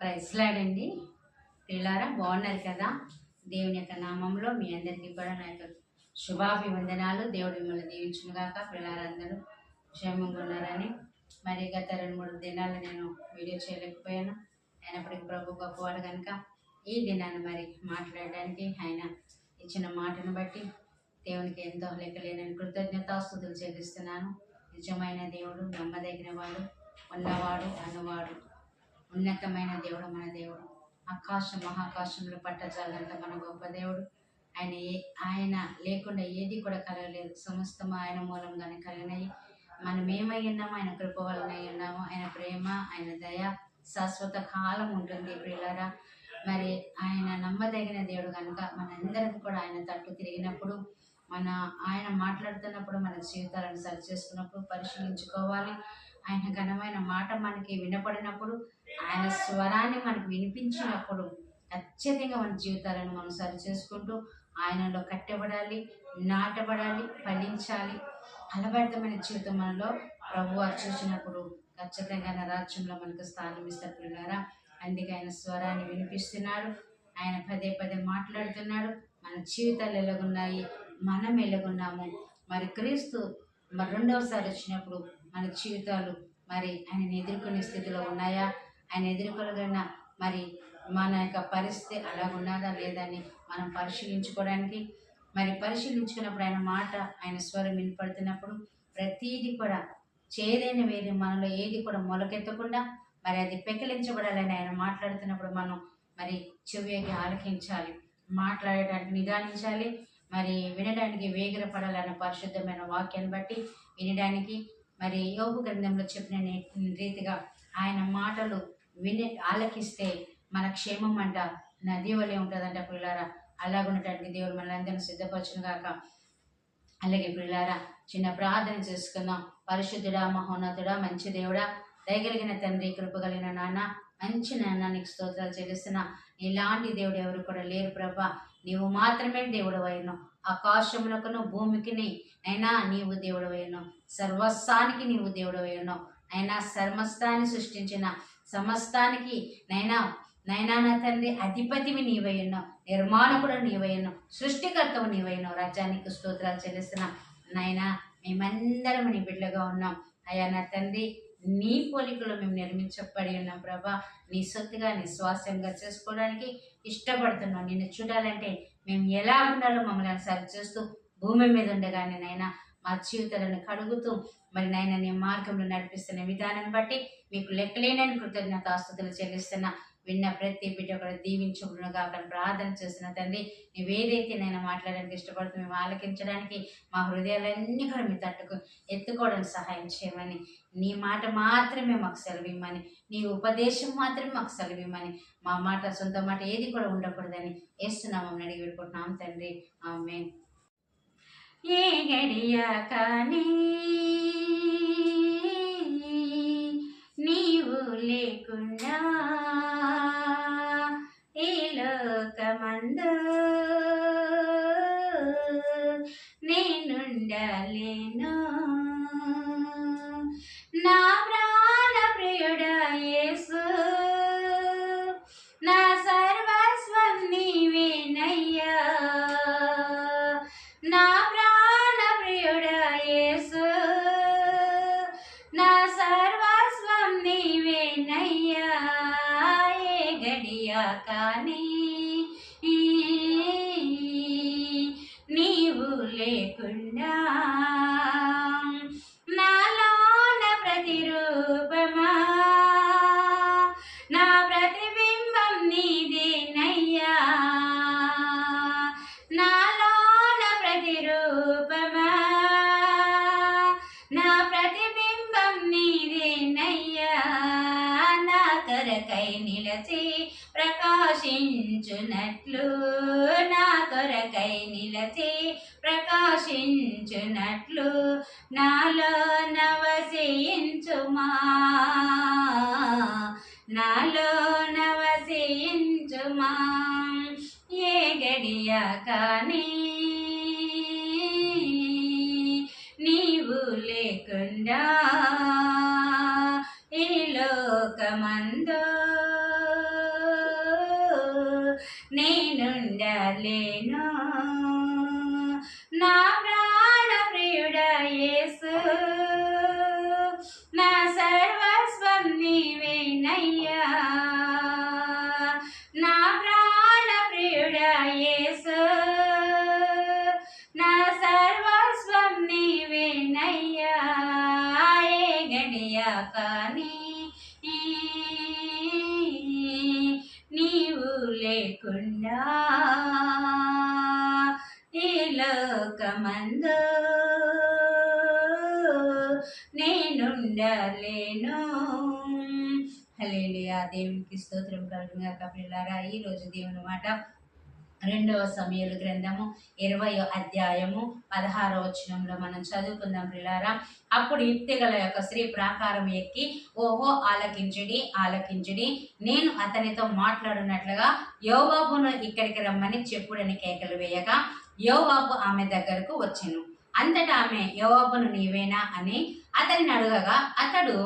ప్రైజ్లాడండి. పిల్లారా బాగున్నారు కదా? దేవుని యొక్క నామంలో మీ అందరికీ కూడా నా యొక్క శుభాభివందనాలు. దేవుడు మిమ్మల్ని దీవించుగాక పిల్లలందరూ పిల్లారందరూ క్షేమంగా ఉన్నారని. మరి గత రెండు మూడు దినాలు నేను వీడియో చేయలేకపోయాను. అయినప్పటికీ ప్రభు గొప్పవాడు కనుక ఈ దినాన్ని మరి మాట్లాడడానికి ఆయన ఇచ్చిన మాటను బట్టి దేవునికి ఎంతో లెక్కలేనని కృతజ్ఞతాస్తుతులు చెల్లిస్తున్నాను. నిజమైన దేవుడు నమ్మదగిన వాడు ఉన్నవాడు అన్నవాడు ఉన్నతమైన దేవుడు మన దేవుడు. ఆకాశం మహాకాశంలో పట్టజాలంత మన గొప్ప దేవుడు. ఆయన ఏ ఆయన లేకుండా ఏది కూడా కలగలేదు. సమస్తము ఆయన మూలంగానే కలిగినాయి. మనం ఏమై ఉన్నాము ఆయన కృప వలనై ఉన్నాము. ఆయన ప్రేమ ఆయన దయ శాశ్వత కాలం ఉంటుంది ప్రియులరా. మరి ఆయన నమ్మదగిన దేవుడు కనుక మనందరం కూడా ఆయన తట్టు తిరిగినప్పుడు మన ఆయన మాట్లాడుతున్నప్పుడు మన జీవితాలను సరి చేసుకున్నప్పుడు పరిశీలించుకోవాలి. ఆయన ఘనమైన మాట మనకి వినపడినప్పుడు ఆయన స్వరాన్ని మనకు వినిపించినప్పుడు ఖచ్చితంగా మన జీవితాలను మనం సరి చేసుకుంటూ ఆయనలో కట్టబడాలి నాటబడాలి ఫలించాలి. ఫలభరితమైన జీవితం మనలో ప్రభు చూసినప్పుడు ఖచ్చితంగా ఆయన రాజ్యంలో మనకు స్థానం ఇస్తారు పిల్లారా అందుకే ఆయన స్వరాన్ని వినిపిస్తున్నాడు. ఆయన పదే పదే మాట్లాడుతున్నాడు. మన జీవితాలు ఎలాగున్నాయి? మనం ఎలాగున్నాము? మరి క్రీస్తు మరి రెండవసారి వచ్చినప్పుడు మన జీవితాలు మరి ఆయన ఎదుర్కొనే స్థితిలో ఉన్నాయా? ఆయన ఎదుర్కొనగలిగిన మరి మన యొక్క పరిస్థితి అలాగున్నదా లేదా లేదని మనం పరిశీలించుకోవడానికి? మరి పరిశీలించుకున్నప్పుడు ఆయన మాట ఆయన స్వరం వినపడుతున్నప్పుడు ప్రతీది కూడా చేదైన వేరే మనలో ఏది కూడా మొలకెత్తకుండా మరి అది పెకిలించబడాలని ఆయన మాట్లాడుతున్నప్పుడు మనం మరి చెవికి ఆలకించాలి మాట్లాడటానికి నిదానించాలి మరి వినడానికి వేగిరపడాలన్న పరిశుద్ధమైన వాక్యాన్ని బట్టి వినడానికి మరి యోగు గ్రంథంలో చెప్పిన రీతిగా ఆయన మాటలు విని ఆలకిస్తే మన క్షేమం అంట నది వలె ఉంటుందంట పిల్లారా అలాగుండటానికి దేవుడు మనందరినీ సిద్ధపరచును గాక. అలాగే పిల్లారా చిన్న ప్రార్థన చేసుకుందాం. పరిశుద్ధుడా మహోన్నతుడా మంచి దేవుడా దయగలిగిన తండ్రి కృపగలిగిన నాన్న మంచి నాన్న నీకు స్తోత్రాలు చెల్లిస్తున్నా. ఇలాంటి దేవుడు ఎవరు కూడా లేరు ప్రభా. నీవు మాత్రమే దేవుడు ఆకాశములకును భూమికిని అయినా నీవు దేవుడు సర్వస్వానికి నీవు దేవుడు అయినా సర్వస్థాన్ని సృష్టించిన సమస్తానికి నైనా నైనా నా తండ్రి అధిపతివి నీవై నిర్మాణకుడు నీవై సృష్టికర్తవు నీవై రాజ్యానికి స్తోత్రాలు చెల్లిస్తున్నా. నాయనా మేమందరం నీ బిడ్డగా ఉన్నాం. అయ్యా నా తండ్రి నీ పోలికలో మేము నిర్మించబడి ఉన్నాం ప్రభా. నీ సొత్తుగా నీ స్వాస్యంగా చేసుకోవడానికి ఇష్టపడుతున్నాం. నిన్ను చూడాలంటే మేము ఎలా ఉండాలో మమ్మల్ని సరి చేస్తూ భూమి మీద ఉండగానే నైనా మా జీవితాలను కడుగుతూ మరి నాయన నీ మార్గంలో నడిపిస్తున్న విధానం బట్టి మీకు లెక్కలేనని కృతజ్ఞత ఆస్తుతులు చెల్లిస్తున్నా. విన్న ప్రతి బిడ్డ కూడా దీవించుకును కాక ప్రార్థన చేస్తున్న తండ్రి. నువ్వేదైతే నేను మాట్లాడడానికి ఇష్టపడుతూ మేము ఆలకించడానికి మా హృదయాలన్నీ కూడా మీ తట్టుకు ఎత్తుకోవడానికి సహాయం చేయమని నీ మాట మాత్రమే మాకు సెలవిమ్మని నీ ఉపదేశం మాత్రమే మాకు సెలవిమ్మని మా మాట సొంత మాట ఏది కూడా ఉండకూడదని వేస్తున్నామని అడిగి పెట్టుకుంటున్నాం తండ్రి. ఆమె ఏ కానీ నీవు లేకుండా ఈ లోకమందు నేనుండలేను. లేకుండా నిలచి ప్రకాశించునట్లు నాలో నవసించుమా నాలో నవసించుమా ఏ గడియా కానీ నీవు లేకుండా ఈ లోకమందో నేనుండలేను? నా లేకుండా ఈ లోకమందు నేనుండలేను. హల్లెలూయా దేవునికి స్తోత్రం కలుగుగా కపిలారా ఈ రోజు దేవుని మాట రెండవ సమయలు గ్రంథము ఇరవై అధ్యాయము పదహారవ వచనంలో మనం చదువుకుందాం పిల్లారా అప్పుడు యుక్తిగల యొక్క స్త్రీ ప్రాకారం ఎక్కి ఓహో ఆలకించుడి ఆలకించుడి నేను అతనితో మాట్లాడినట్లుగా యోవాబును ఇక్కడికి రమ్మని చెప్పుడని కేకలు వేయగా యోవాబు ఆమె దగ్గరకు వచ్చెను. అంతటా ఆమె యోవాబును నీవేనా? అని అతనిని అడగగా అతడు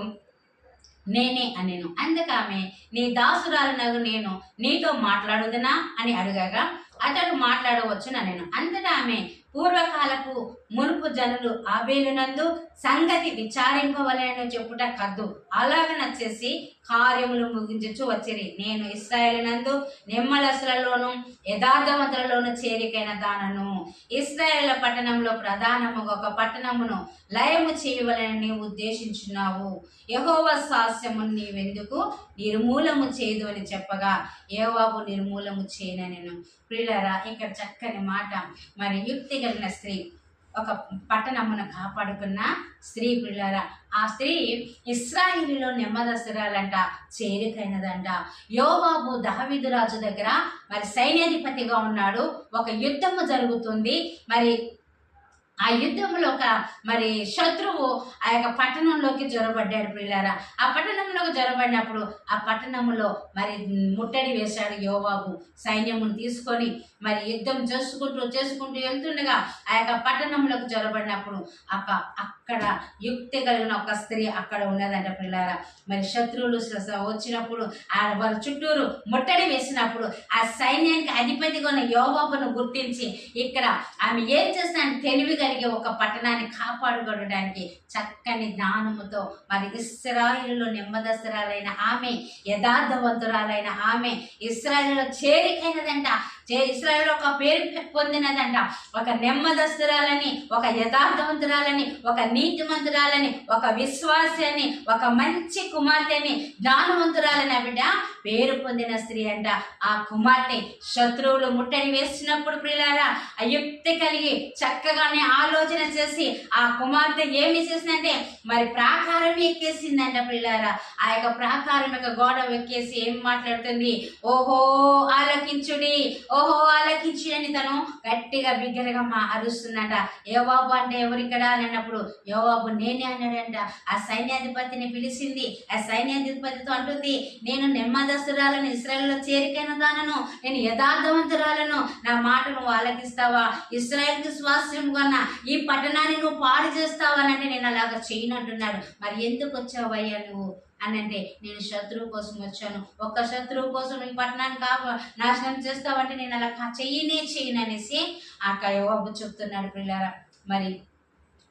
నేనే అనెను. ఆమె నీ దాసురాలనగు నేను నీతో మాట్లాడుదనా? అని అడగగా అతడు మాట్లాడవచ్చున నేను అంతటా ఆమె పూర్వకాలపు మునుపు జనులు ఆబేలునందు సంగతి విచారింపవలెను చెప్పుట కద్దు. అలాగ నచ్చేసి కార్యములు ముగించచ్చు వచ్చిరి. నేను ఇస్రాయేలినందు నిమ్మలసులలోను యథార్థవంతులలోను చేరికైన దానను. ఇస్రాయేల్ పట్టణంలో ప్రధానము ఒక పట్టణమును లయము చేయవలని నీవు ఉద్దేశించున్నావు. యహోవ సాస్యము నీవెందుకు? నిర్మూలము చేయదు అని చెప్పగా ఏవాబు నిర్మూలము చేయనెను ప్రియులరా ఇక్కడ చక్కని మాట మరి యుక్తి కలిగిన స్త్రీ ఒక పట్టణమును కాపాడుకున్న స్త్రీ పిల్లరా ఆ స్త్రీ ఇస్రాయిలీలో నెమ్మదస్తురాలంట చేరికైనదంట. యోబాబు దహవీదు రాజు దగ్గర మరి సైన్యాధిపతిగా ఉన్నాడు. ఒక యుద్ధము జరుగుతుంది. మరి ఆ యుద్ధంలో ఒక మరి శత్రువు ఆ యొక్క పట్టణంలోకి జొరబడ్డాడు పిల్లారా ఆ పట్టణంలోకి జ్వరబడినప్పుడు ఆ పట్టణంలో మరి ముట్టడి వేశాడు యోబాబు సైన్యమును తీసుకొని మరి యుద్ధం చేసుకుంటూ చేసుకుంటూ వెళ్తుండగా ఆ యొక్క పట్టణంలోకి జొరబడినప్పుడు అక్క అక్కడ యుక్తి కలిగిన ఒక స్త్రీ అక్కడ ఉన్నదంట పిల్లారా. మరి శత్రువులు వచ్చినప్పుడు ఆ వారి చుట్టూరు ముట్టడి వేసినప్పుడు ఆ సైన్యానికి అధిపతిగా ఉన్న యోబాబును గుర్తించి ఇక్కడ ఆమె ఏం చేస్తాను తెలివి కలిగే ఒక పట్టణాన్ని కాపాడుకోవడానికి చక్కని జ్ఞానముతో మరి ఇస్రాయిల్లో నెమ్మదస్తురాలైన ఆమె యథార్థవంతురాలైన ఆమె ఇస్రాయిల్లో చేరికైనదంట. ఇస్రాయల్ ఒక పేరు పొందినదంట. ఒక నెమ్మదస్తురాలని ఒక యథార్థవంతురాలని ఒక నీతిమంతురాలని ఒక విశ్వాసాన్ని ఒక మంచి కుమార్తెని జ్ఞానవంతురాలని బిడ్డ పేరు పొందిన స్త్రీ అంట. ఆ కుమార్తె శత్రువులు ముట్టడి వేసినప్పుడు ప్రియులారా అయుక్తి కలిగి చక్కగానే ఆలోచన చేసి ఆ కుమార్తె ఏమి చేసిందంటే మరి ప్రాకారం ఎక్కేసిందంట ప్రియులారా. ఆ యొక్క ప్రాకారం యొక్క గోడ ఎక్కేసి ఏం మాట్లాడుతుంది? ఓహో ఆలోకించుడి. ఓహో ఆలకించి అని తను గట్టిగా బిగ్గరగా మా అరుస్తుందంట. యోవాబు అంటే ఎవరిక్కడ అని అన్నప్పుడు యోవాబు నేనే అన్నాడంట. ఆ సైన్యాధిపతిని పిలిచింది ఆ సైన్యాధిపతితో అంటుంది నేను నెమ్మదస్తురాలను ఇస్రాయల్లో చేరికైన దానను నేను యథార్థవంతురాలను. నా మాట నువ్వు ఆలకిస్తావా? ఇస్రాయల్కి స్వాస్థ్యం కన్నా ఈ పట్టణాన్ని నువ్వు పాడు చేస్తావా? అని అంటే నేను అలాగ చేయను అంటున్నాడు. మరి ఎందుకు వచ్చావయ్యా నువ్వు? అని అంటే నేను శత్రువు కోసం వచ్చాను. ఒక్క శత్రువు కోసం నీ పట్టణాన్ని కా నాశనం చేస్తావంటే నేను అలా చెయ్యనే చేయను అనేసి ఆ యోబు చెప్తున్నాడు పిల్లరా మరి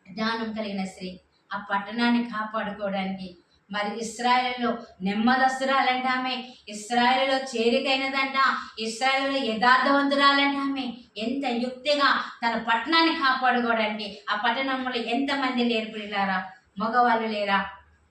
జ్ఞానం కలిగిన స్త్రీ ఆ పట్టణాన్ని కాపాడుకోవడానికి మరి ఇస్రాయల్లో నెమ్మదస్తురాలంట ఆమె ఇస్రాయేల్లో చేరికైనదంట ఇస్రాయల్లో యథార్థవంతురాలంట ఆమె ఎంత యుక్తిగా తన పట్టణాన్ని కాపాడుకోవడానికి ఆ పట్టణంలో ఎంతమంది లేరు పిల్లారా మగవాళ్ళు లేరా?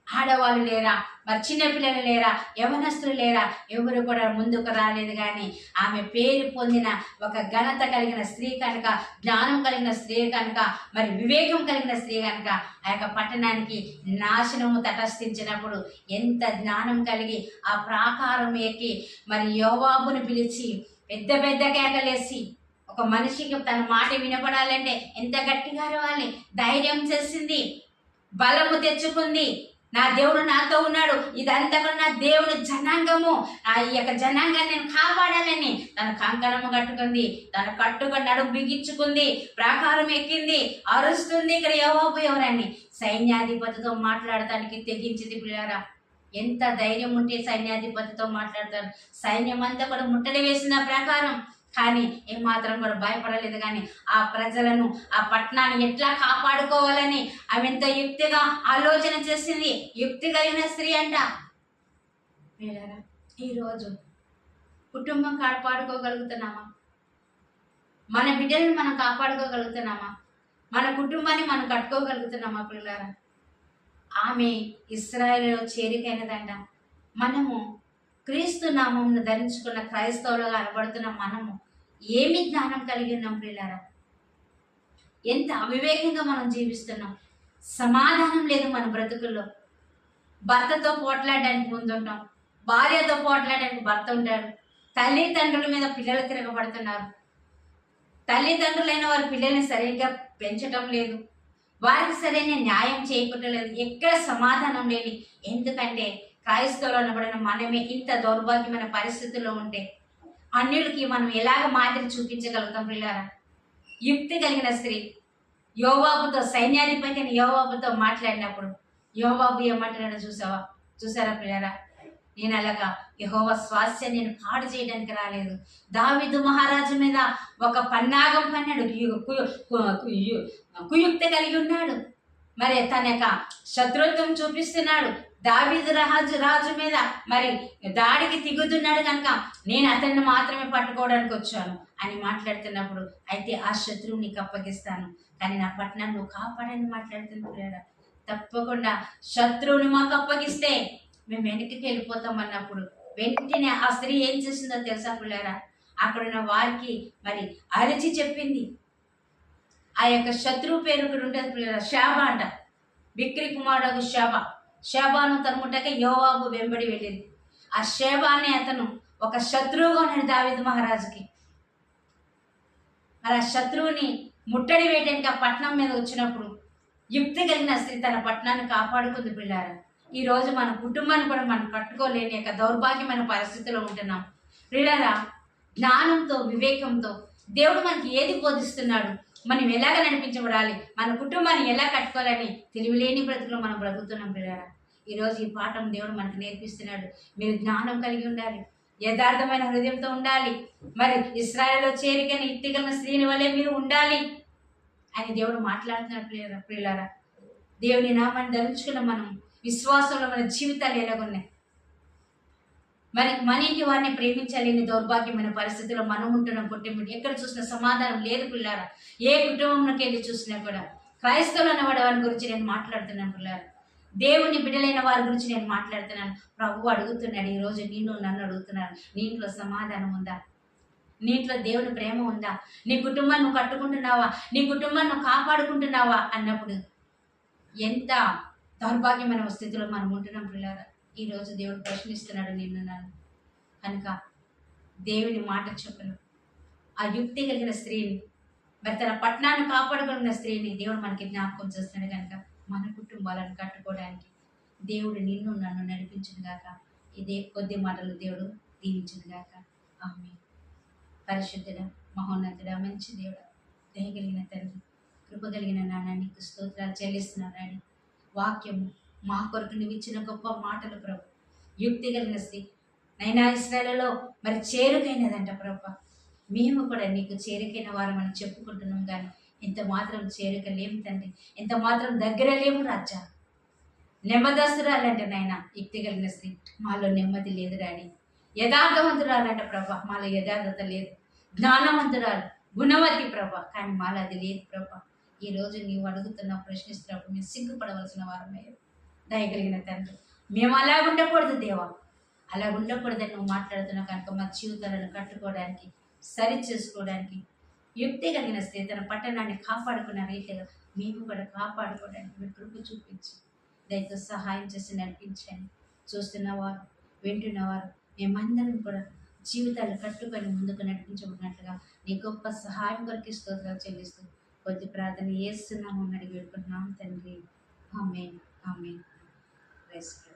ఆడవాళ్ళు లేరా? మరి చిన్నపిల్లలు లేరా? యవనస్తులు లేరా? ఎవరు కూడా ముందుకు రాలేదు కానీ ఆమె పేరు పొందిన ఒక ఘనత కలిగిన స్త్రీ కనుక జ్ఞానం కలిగిన స్త్రీ కనుక మరి వివేకం కలిగిన స్త్రీ కనుక ఆ యొక్క పట్టణానికి నాశనము తటస్థించినప్పుడు ఎంత జ్ఞానం కలిగి ఆ ప్రాకారం ఎక్కి మరి యోవాబును పిలిచి పెద్ద పెద్ద కేకలేసి ఒక మనిషికి తన మాట వినపడాలంటే ఎంత గట్టిగా రావాలి? ధైర్యం చేసింది? బలము తెచ్చుకుంది? నా దేవుడు నాతో ఉన్నాడు. ఇదంతా కూడా నా దేవుని జనాంగము. ఆ ఈ యొక్క జనాంగాన్ని నేను కాపాడాలని తన కంకణము కట్టుకుంది. తన కట్టుకొని నడుము బిగించుకుంది. ప్రాకారం ఎక్కింది. అరుస్తుంది ఇక్కడ ఎవరు ఎవరని సైన్యాధిపతితో మాట్లాడటానికి తెగించింది పిల్లారా. ఎంత ధైర్యం ఉంటే సైన్యాధిపతితో మాట్లాడతారు. సైన్యం అంతా కూడా ముట్టడి వేసిన ప్రకారం. కానీ ఏమాత్రం కూడా భయపడలేదు కానీ ఆ ప్రజలను ఆ పట్టణాన్ని ఎట్లా కాపాడుకోవాలని ఆమె ఎంత యుక్తిగా ఆలోచన చేసింది? యుక్తి కలిగిన స్త్రీ అంట. ఈరోజు కుటుంబం కాపాడుకోగలుగుతున్నామా? మన బిడ్డలను మనం కాపాడుకోగలుగుతున్నామా? మన కుటుంబాన్ని మనం కట్టుకోగలుగుతున్నామా పిల్లారా ఆమె ఇస్రాయల్లో చేరికైనదంట. మనము క్రీస్తు నామంను ధరించుకున్న క్రైస్తవులుగా కనబడుతున్న మనము ఏమి జ్ఞానం కలిగి ఉన్నాం పిల్లరా ఎంత అవివేకంగా మనం జీవిస్తున్నాం. సమాధానం లేదు మన బ్రతుకుల్లో. భర్తతో పోట్లాడడానికి ముందుంటాం. భార్యతో పోట్లాడడానికి భర్త ఉంటాడు. తల్లిదండ్రుల మీద పిల్లలు తిరగబడుతున్నారు. తల్లిదండ్రులైన వారి పిల్లల్ని సరిగ్గా పెంచటం లేదు. వారికి సరైన న్యాయం చేయకుండా లేదు ఎక్కడ సమాధానం లేని. ఎందుకంటే క్రైస్తవులు అనబడిన మనమే ఇంత దౌర్భాగ్యమైన పరిస్థితుల్లో ఉంటే అన్యులకి మనం ఎలాగ మాదిరి చూపించగలుగుతాం పిల్లారా యుక్తి కలిగిన స్త్రీ యోవాబుతో సైన్యాధిపతి అని యోవాబుతో మాట్లాడినప్పుడు యోవాబు ఏమంటున్నాడో చూసావా? చూసారా పిల్లారా నేను అలాగా యహోవ స్వాస్థ్యం నేను పాడు చేయడానికి రాలేదు. దావిదు మహారాజు మీద ఒక పన్నాగం పన్నాడు. కుయుక్త కలిగి ఉన్నాడు. మరి తన యొక్క శత్రుత్వం చూపిస్తున్నాడు. దావీదు రాజు రాజు మీద మరి దాడికి తిగుతున్నాడు కనుక నేను అతన్ని మాత్రమే పట్టుకోవడానికి వచ్చాను అని మాట్లాడుతున్నప్పుడు అయితే ఆ శత్రువు నీకు అప్పగిస్తాను కానీ నా పట్టణాన్ని నువ్వు కాపాడని ప్రేర తప్పకుండా శత్రువుని మాకు అప్పగిస్తే మేము వెనక్కి వెళ్ళిపోతాం అన్నప్పుడు వెంటనే ఆ స్త్రీ ఏం చేసిందో తెలుసా పిల్లారా అక్కడున్న వారికి మరి అరిచి చెప్పింది. ఆ యొక్క శత్రువు పేరు ఇక్కడ ఉంటుంది పిల్లరా శాబ అంట. విక్రి కుమారుడు శాబ. శాబాను తనుముట్టక యోవాబు వెంబడి వెళ్ళింది. ఆ శేబాని అతను ఒక శత్రువుగా ఉన్నాడు దావిద్ మహారాజుకి. మరి ఆ శత్రువుని ముట్టడి వేయడానికి ఆ పట్నం మీద వచ్చినప్పుడు యుక్తి కలిగిన స్త్రీ తన పట్టణాన్ని కాపాడుకుంది పిల్లారా ఈ రోజు మన కుటుంబాన్ని కూడా మనం కట్టుకోలేని యొక్క దౌర్భాగ్యమైన పరిస్థితిలో ఉంటున్నాం. పిల్లరా జ్ఞానంతో వివేకంతో దేవుడు మనకి ఏది బోధిస్తున్నాడు? మనం ఎలాగ నడిపించబడాలి? మన కుటుంబాన్ని ఎలా కట్టుకోవాలని తెలివిలేని బ్రతుకులు మనం బ్రతుకుతున్నాం పిల్లరా. ఈరోజు ఈ పాఠం దేవుడు మనకు నేర్పిస్తున్నాడు. మీరు జ్ఞానం కలిగి ఉండాలి. యథార్థమైన హృదయంతో ఉండాలి. మరి ఇస్రాయల్లో చేరికని ఇత్తిగలిగిన స్త్రీని వల్లే మీరు ఉండాలి అని దేవుడు మాట్లాడుతున్నాడు ప్రియుల ప్రియులారా దేవుని నామాన్ని ధరించుకున్న మనం విశ్వాసంలో మన జీవితాలు ఎలాగున్నాయి? మరి మన ఇంటి వారిని ప్రేమించలేని దౌర్భాగ్యమైన పరిస్థితిలో మనం ఉంటున్నాం పుట్టిముట్టి ఎక్కడ చూసినా సమాధానం లేదు పిల్లారా. ఏ కుటుంబంలోకి వెళ్ళి చూసినా కూడా. క్రైస్తవులు అన్న వాడి వారి గురించి నేను మాట్లాడుతున్నాను పిల్లారా. దేవుని బిడ్డలైన వారి గురించి నేను మాట్లాడుతున్నాను. ప్రభు అడుగుతున్నాడు ఈ రోజు నిన్ను నన్ను అడుగుతున్నాను. నీ ఇంట్లో సమాధానం ఉందా? నీంట్లో దేవుని ప్రేమ ఉందా? నీ కుటుంబాన్ని నువ్వు కట్టుకుంటున్నావా? నీ కుటుంబాన్ని నువ్వు కాపాడుకుంటున్నావా? అన్నప్పుడు ఎంత దౌర్భాగ్యమైన స్థితిలో మనం ఉంటున్నాం పిల్లారా. ఈరోజు దేవుడు ప్రశ్నిస్తున్నాడు నిన్ను నన్ను. కనుక దేవుని మాట చెప్పను. ఆ యుక్తి కలిగిన స్త్రీని మరి తన పట్టణాన్ని కాపాడుకున్న స్త్రీని దేవుడు మనకి జ్ఞాపకం చేస్తున్నాడు కనుక మన కుటుంబాలను కట్టుకోవడానికి దేవుడు నిన్ను నన్ను నడిపించును గాక. ఇదే కొద్ది మాటలు దేవుడు దీవించును గాక. ఆమె పరిశుద్ధుడ మహోన్నతుడ మంచి దేవుడ దయగలిగిన తండ్రి కృప కలిగిన నాన్న నీకు స్తోత్రాలు చెల్లిస్తున్నాడు వాక్యము మా కొరకు నువ్వు ఇచ్చిన గొప్ప మాటలు ప్రభు. యుక్తి కలిగిన స్త్రీ. నైనా ఇస్రాయలలో మరి చేరుకైనదంట ప్రభు. మేము కూడా నీకు చేరికైన వారు మనం చెప్పుకుంటున్నాం కానీ ఇంత మాత్రం చేరుక లేము తండ్రి. ఇంత మాత్రం దగ్గర లేము రాజా. నెమ్మదస్తురాలంటే నాయన యుక్తి కలిగిన స్త్రీ. మాలో నెమ్మది లేదు రాని యథార్థవంతురాలంట ప్రభా. మాలో యథార్థత లేదు. జ్ఞానవంతురాలు. గుణవతి ప్రభ. కానీ మాలో అది లేదు ప్రభ. ఈ రోజు నీవు అడుగుతున్న ప్రశ్నిస్తున్నప్పుడు మేము సిగ్గుపడవలసిన వారమయ్యారు దయగలిగిన తండ్రి. మేము అలా ఉండకూడదు దేవా. అలా ఉండకూడదని నువ్వు మాట్లాడుతున్నావు కనుక మా జీవితాలను కట్టుకోవడానికి సరి చేసుకోవడానికి యుక్తి కలిగిన స్త్రీ తన పట్టణాన్ని కాపాడుకున్న రీతిగా మేము కూడా కాపాడుకోవడానికి మీ కృప చూపించి దయతో సహాయం చేసి నడిపించండి. చూస్తున్నవారు వింటున్నవారు మేమందరం కూడా జీవితాలు కట్టుకొని ముందుకు నడిపించబడినట్లుగా నీ గొప్ప సహాయం కొరకు స్తోత్రాలు చెల్లిస్తూ కొద్ది ప్రార్థన చేస్తున్నాము అడిగి పెట్టుకుంటున్నాం తండ్రి. ఆమె ఆమె பேசுகிறேன்